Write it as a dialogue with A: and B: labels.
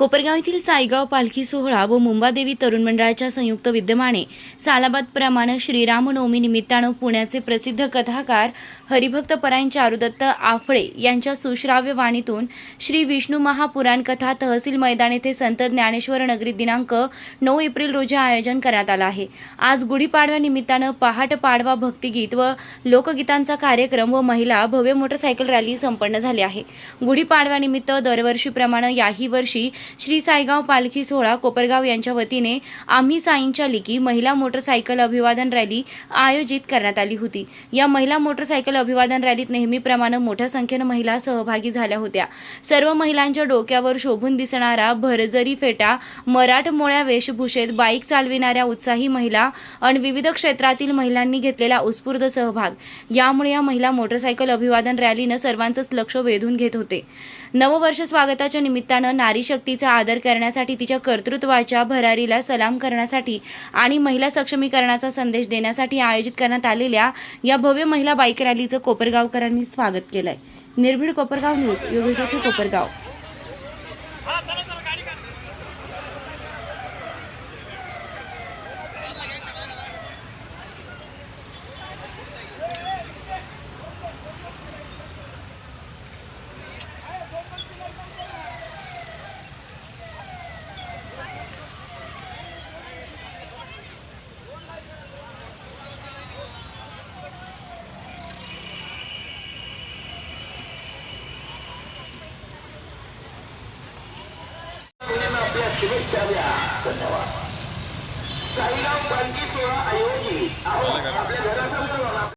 A: कोपरगाव येथील साईगाव पालखी सोहळा व मुंबादेवी तरुण मंडळाच्या संयुक्त विद्यमाने सालाबाद प्रमाणे श्रीरामनवमी निमित्तानं पुण्याचे प्रसिद्ध कथाकार हरिभक्त परायण चारुदत्त आफळे यांच्या सुश्राव्य वाणीतून श्री विष्णू महापुराण कथा तहसील मैदान येथे संत ज्ञानेश्वर नगरी दिनांक नऊ एप्रिल रोजी आयोजन करण्यात आलं आहे. आज गुढीपाडव्या निमित्तानं पहाट पाडवा भक्तिगीत व लोकगीतांचा कार्यक्रम व महिला भव्य मोटरसायकल रॅली संपन्न झाली आहे. गुढीपाडव्यानिमित्त दरवर्षीप्रमाणे याही वर्षी श्री साईगाव पालखी सोहळा कोपरगाव यांच्या वतीने आम्ही साईंच्या लिखी महिला मोटरसायकल अभिवादन रॅली आयोजित करण्यात आली होती. या महिला मोटरसायकल अभिवादन रॅलीत नेहमीप्रमाणे मोठ्या संख्येनं महिला सहभागी झाल्या होत्या. सर्व महिलांच्या डोक्यावर शोभून दिसणारा भरजरी फेटा मराठमोळ्या वेशभूषेत बाईक चालविणाऱ्या उत्साही महिला आणि विविध क्षेत्रातील महिलांनी घेतलेला उत्स्फूर्त सहभाग. यामुळे या महिला मोटरसायकल अभिवादन रॅलीनं सर्वांचंच लक्ष वेधून घेत होते. नववर्ष स्वागताच्या निमित्तानं नारी तिचा आदर करण्यासाठी तिच्या कर्तृत्वाच्या भरारीला सलाम करण्यासाठी आणि महिला सक्षमीकरणाचा संदेश देण्यासाठी आयोजित करण्यात आलेल्या या भव्य महिला बाईक रॅलीचं कोपरगावकरांनी स्वागत केलंय. निर्भीड कोपरगाव न्यूज योगेश कोपरगाव.
B: शुभेच्छा द्या. धन्यवाद. साईगाव पालखी सोहळा आयोजित. आपल्या घरासमोर